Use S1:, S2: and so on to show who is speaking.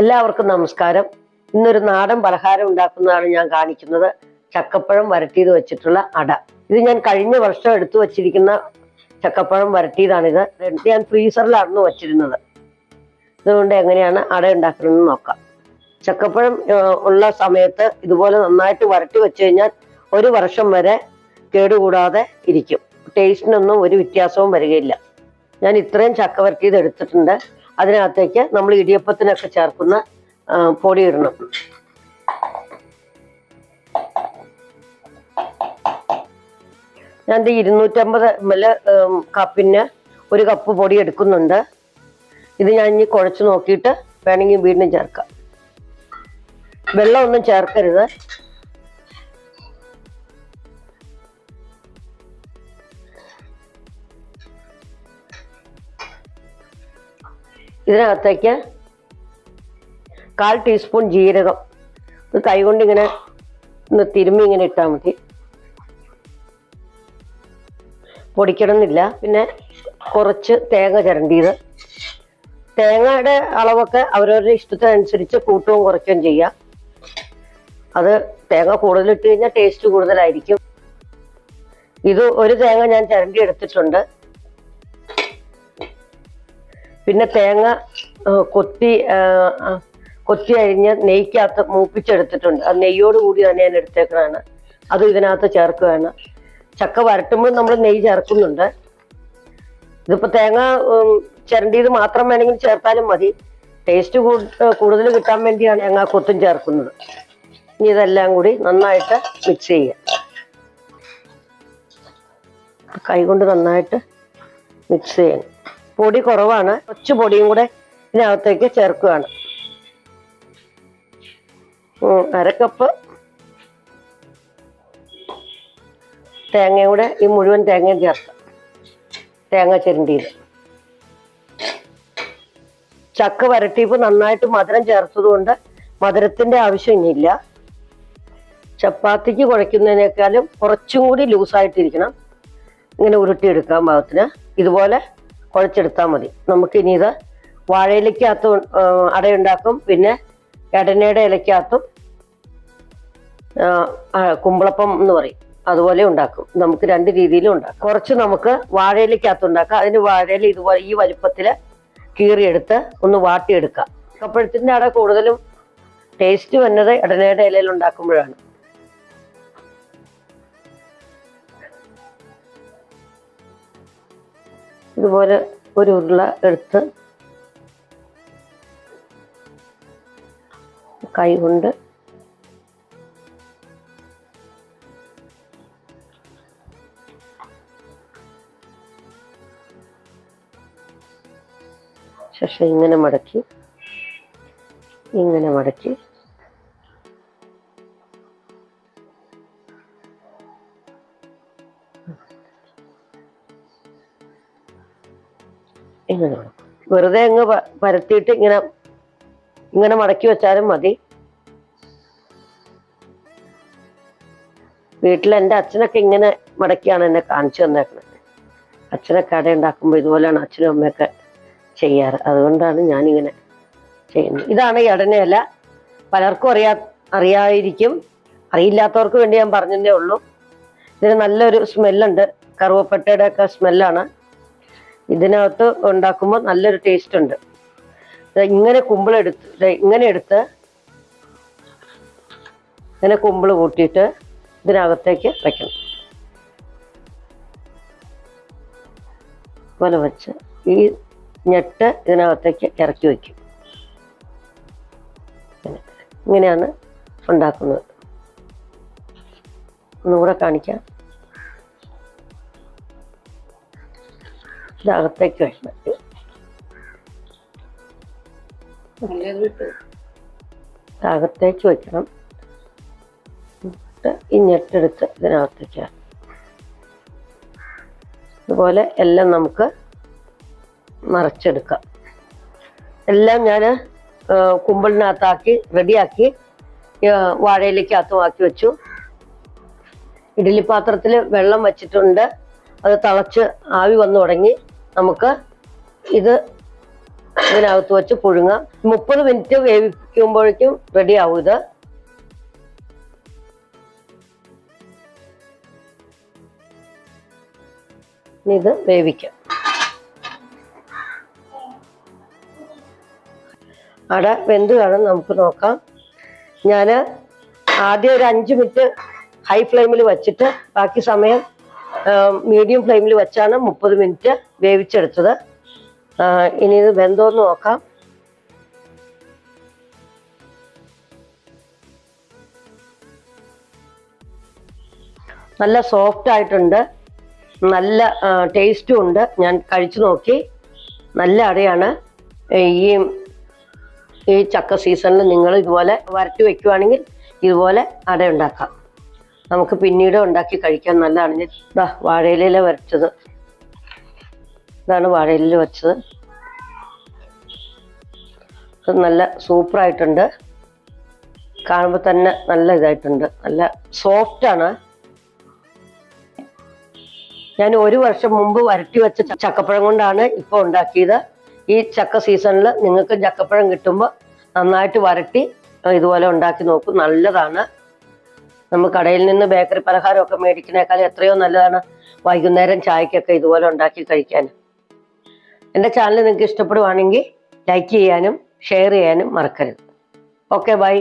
S1: എല്ലാവർക്കും നമസ്കാരം. ഇന്നൊരു നാടൻ പലഹാരം ഉണ്ടാക്കുന്നതാണ് ഞാൻ കാണിക്കുന്നത്. ചക്കപ്പഴം വരട്ടിയത് വെച്ചിട്ടുള്ള അട. ഇത് ഞാൻ കഴിഞ്ഞ വർഷം എടുത്തു വച്ചിരിക്കുന്ന ചക്കപ്പഴം വരട്ടിയതാണിത്. ഞാൻ ഫ്രീസറിലായിരുന്നു വച്ചിരുന്നത്. ഇതുകൊണ്ട് എങ്ങനെയാണ് അട ഉണ്ടാക്കുന്നതെന്ന് നോക്കാം. ചക്കപ്പഴം ഉള്ള സമയത്ത് ഇതുപോലെ നന്നായിട്ട് വരട്ടി വെച്ച് കഴിഞ്ഞാൽ ഒരു വർഷം വരെ കേടുകൂടാതെ ഇരിക്കും. ടേസ്റ്റിനൊന്നും ഒരു വ്യത്യാസവും വരികയില്ല. ഞാൻ ഇത്രയും ചക്ക വരട്ടിയത് എടുത്തിട്ടുണ്ട്. അതിനകത്തേക്ക് നമ്മൾ ഇടിയപ്പത്തിനൊക്കെ ചേർക്കുന്ന പൊടി ഇടണം. ഞാൻ ഇരുന്നൂറ്റമ്പത് എം എൽ കപ്പിന് ഒരു കപ്പ് പൊടി എടുക്കുന്നുണ്ട്. ഇത് ഞാൻ ഇനി കുഴച്ച് നോക്കിയിട്ട് വേണമെങ്കിൽ വീണ്ടും ചേർക്കാം. വെള്ളമൊന്നും ചേർക്കരുത്. ഇതിനകത്തേക്ക് കാൽ ടീസ്പൂൺ ജീരകം. ഇത് കൈകൊണ്ട് ഇങ്ങനെ ഒന്ന് തിരുമ്മി ഇങ്ങനെ ഇട്ടാൽ മതി. പൊടിക്കണമെന്നില്ല. പിന്നെ കുറച്ച് തേങ്ങ ചിരണ്ടിയത്. തേങ്ങയുടെ അളവൊക്കെ അവരവരുടെ ഇഷ്ടത്തിനനുസരിച്ച് കൂട്ടുകയും കുറയ്ക്കുകയും ചെയ്യാം. അത് തേങ്ങ കൂടുതലിട്ട് കഴിഞ്ഞാൽ ടേസ്റ്റ് കൂടുതലായിരിക്കും. ഇത് ഒരു തേങ്ങ ഞാൻ ചിരണ്ടി എടുത്തിട്ടുണ്ട്. പിന്നെ തേങ്ങ കൊത്തി കൊത്തി അരിഞ്ഞ് നെയ്ക്കകത്ത് മൂപ്പിച്ചെടുത്തിട്ടുണ്ട്. അത് നെയ്യോട് കൂടി തന്നെ ഞാൻ എടുത്തേക്കണാണ് അത് ഇതിനകത്ത് ചേർക്കുകയാണ്. ചക്ക വരട്ടുമ്പോൾ നമ്മൾ നെയ്യ് ചേർക്കുന്നുണ്ട്. ഇതിപ്പോൾ തേങ്ങ ചിരണ്ടിയത് മാത്രം വേണമെങ്കിൽ ചേർത്താലും മതി. ടേസ്റ്റ് കൂടുതൽ കിട്ടാൻ വേണ്ടിയാണ് തേങ്ങ കൊത്തും ചേർക്കുന്നത്. ഇനി ഇതെല്ലാം കൂടി നന്നായിട്ട് മിക്സ് ചെയ്യുക. കൈകൊണ്ട് നന്നായിട്ട് മിക്സ് ചെയ്യണം. പൊടി കുറവാണ്. കുറച്ച് പൊടിയും കൂടെ ഇതിനകത്തേക്ക് ചേർക്കുകയാണ്. അരക്കപ്പ് അര കപ്പ് തേങ്ങയും കൂടെ ഈ മുഴുവൻ തേങ്ങയും ചേർക്കാം. തേങ്ങ ചിരണ്ടിയത്. ചക്ക വരട്ടിയപ്പോൾ നന്നായിട്ട് മധുരം ചേർത്തതുകൊണ്ട് മധുരത്തിന്റെ ആവശ്യം ഇനിയില്ല. ചപ്പാത്തിക്ക് കുഴയ്ക്കുന്നതിനേക്കാളും കുറച്ചും കൂടി ലൂസായിട്ടിരിക്കണം. ഇങ്ങനെ ഉരുട്ടിയെടുക്കാൻ ഭാഗത്തിന്. ഇതുപോലെ കുഴച്ചെടുത്താൽ മതി. നമുക്ക് ഇനി ഇത് വാഴയിലക്കകത്ത് അടയുണ്ടാക്കും. പിന്നെ എടനയുടെ ഇലക്കകത്തും കുമ്പളപ്പം എന്ന് പറയും. അതുപോലെ ഉണ്ടാക്കും. നമുക്ക് രണ്ട് രീതിയിലും ഉണ്ടാക്കാം. കുറച്ച് നമുക്ക് വാഴയിലക്കകത്ത് ഉണ്ടാക്കാം. അതിന് വാഴയിൽ ഇതുപോലെ ഈ വലിപ്പത്തിൽ കീറിയെടുത്ത് ഒന്ന് വാട്ടിയെടുക്കാം. കപ്പഴത്തിന്റെ അട കൂടുതലും ടേസ്റ്റ് വന്നത് ഇടനയുടെ ഇലയിൽ ഉണ്ടാക്കുമ്പോഴാണ്. ഇതുപോലെ ഒരു ഉരുള എടുത്ത് കൈ കൊണ്ട് ശേഷം ഇങ്ങനെ മടക്കി ഇങ്ങനെ മടക്കി. മടക്കും വെറുതെ അങ്ങ് പരത്തിയിട്ട് ഇങ്ങനെ ഇങ്ങനെ മടക്കി വെച്ചാലും മതി. വീട്ടിൽ എന്റെ അച്ഛനൊക്കെ ഇങ്ങനെ മടക്കിയാണ് എന്നെ കാണിച്ചു തന്നേക്കുന്നത് അച്ഛനൊക്കെ കട ഉണ്ടാക്കുമ്പോൾ ഇതുപോലെയാണ് അച്ഛനും അമ്മയൊക്കെ ചെയ്യാറ്. അതുകൊണ്ടാണ് ഞാനിങ്ങനെ ചെയ്യുന്നത്. ഇതാണ് ഈ ഇടനയില പലർക്കും അറിയാ അറിയാതിരിക്കും അറിയില്ലാത്തവർക്ക് വേണ്ടി ഞാൻ പറഞ്ഞതേ ഉള്ളൂ. ഇതിന് നല്ലൊരു സ്മെല്ലുണ്ട്. കറുവപ്പട്ടയുടെ ഒക്കെ സ്മെല്ലാണ്. ഇതിനകത്ത് ഉണ്ടാക്കുമ്പോൾ നല്ലൊരു ടേസ്റ്റ് ഉണ്ട്. ഇങ്ങനെ കുമ്പിളെടുത്ത് ഇങ്ങനെ എടുത്ത് ഇങ്ങനെ കുമ്പിൾ കൂട്ടിയിട്ട് ഇതിനകത്തേക്ക് വയ്ക്കണം പോലെ വെച്ച് ഈ ഞെട്ട് ഇതിനകത്തേക്ക് ഇറക്കി വയ്ക്കും ഇങ്ങനെ. ഇങ്ങനെയാണ് ഉണ്ടാക്കുന്നത്. ഒന്നുകൂടെ കാണിക്കാം. ഇതകത്തേക്ക് വെച്ചിട്ട് അകത്തേക്ക് വെക്കണം. എന്നിട്ട് ഈ ഞെട്ടെടുത്ത് ഇതിനകത്തേക്ക് അതുപോലെ എല്ലാം നമുക്ക് മറച്ചെടുക്കാം എല്ലാം ഞാൻ കുമ്പിളിനകത്താക്കി റെഡിയാക്കി വാഴയിലേക്കകത്തും ആക്കി വെച്ചു. ഇഡ്ഡലി പാത്രത്തിൽ വെള്ളം വച്ചിട്ടുണ്ട്. അത് തിളച്ച് ആവി വന്നു തുടങ്ങി. നമുക്ക് ഇത് ഇതിനകത്ത് വെച്ച് പുഴുങ്ങാം. മുപ്പത് മിനിറ്റ് വേവിക്കുമ്പോഴേക്കും റെഡി ആവും ഇത്. ഇത് വേവിക്കാം. അട വെന്ത് കാണും നമുക്ക് നോക്കാം. ഞാൻ ആദ്യം ഒരു അഞ്ച് മിനിറ്റ് ഹൈ ഫ്ലെയിമിൽ വച്ചിട്ട് ബാക്കി സമയം മീഡിയം ഫ്ലെയിമിൽ വെച്ചാണ് മുപ്പത് മിനിറ്റ് വേവിച്ചെടുത്തത്. ഇനി ഇത് വെന്തോന്ന് നോക്കാം. നല്ല സോഫ്റ്റ് ആയിട്ടുണ്ട്. നല്ല ടേസ്റ്റും ഉണ്ട്. ഞാൻ കഴിച്ചു നോക്കി. നല്ല അടയാണ്. ഈ ഈ ചക്ക സീസണിൽ നിങ്ങൾ ഇതുപോലെ വരട്ടി വെക്കുവാണെങ്കിൽ ഇതുപോലെ അട ഉണ്ടാക്കാം നമുക്ക് പിന്നീട് ഉണ്ടാക്കി കഴിക്കാൻ നല്ലതാണ്. ഇതാ വാഴയില വരച്ചത്. ഇതാണ് വാഴയില വെച്ചത് ഇത് നല്ല സൂപ്പറായിട്ടുണ്ട്. കാണുമ്പോൾ തന്നെ നല്ല ഇതായിട്ടുണ്ട്. നല്ല സോഫ്റ്റാണ് ഞാൻ ഒരു വർഷം മുമ്പ് വരട്ടി വെച്ച ചക്കപ്പഴം കൊണ്ടാണ് ഇപ്പോൾ ഉണ്ടാക്കിയത്. ഈ ചക്ക സീസണിൽ നിങ്ങൾക്ക് ചക്കപ്പഴം കിട്ടുമ്പോൾ നന്നായിട്ട് വരട്ടി ഇതുപോലെ ഉണ്ടാക്കി നോക്കും. നല്ലതാണ്. നമ്മൾ കടയിൽ നിന്ന് ബേക്കറി പലഹാരമൊക്കെ മേടിക്കുന്നേക്കാൾ എത്രയോ നല്ലതാണ് വൈകുന്നേരം ചായക്കൊക്കെ ഇതുപോലെ ഉണ്ടാക്കി കഴിക്കാൻ. എന്റെ ചാനൽ നിങ്ങൾക്ക് ഇഷ്ടപ്പെടുവാണെങ്കിൽ ലൈക്ക് ചെയ്യാനും ഷെയർ ചെയ്യാനും മറക്കരുത്. Okay bye